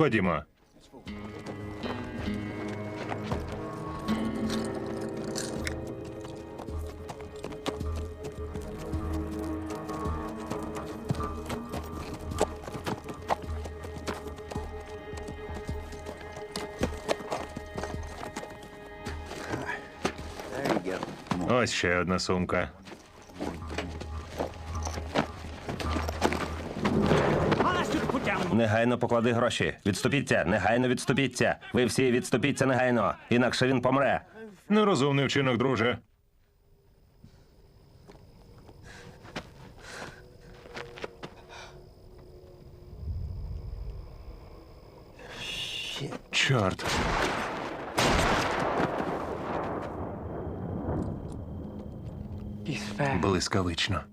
Ходімо. Ось ще одна сумка. Негайно поклади гроші. Відступіться, негайно відступіться. Ви всі відступіться негайно, інакше він помре. Нерозумний вчинок, друже. Чорт. Блискавично.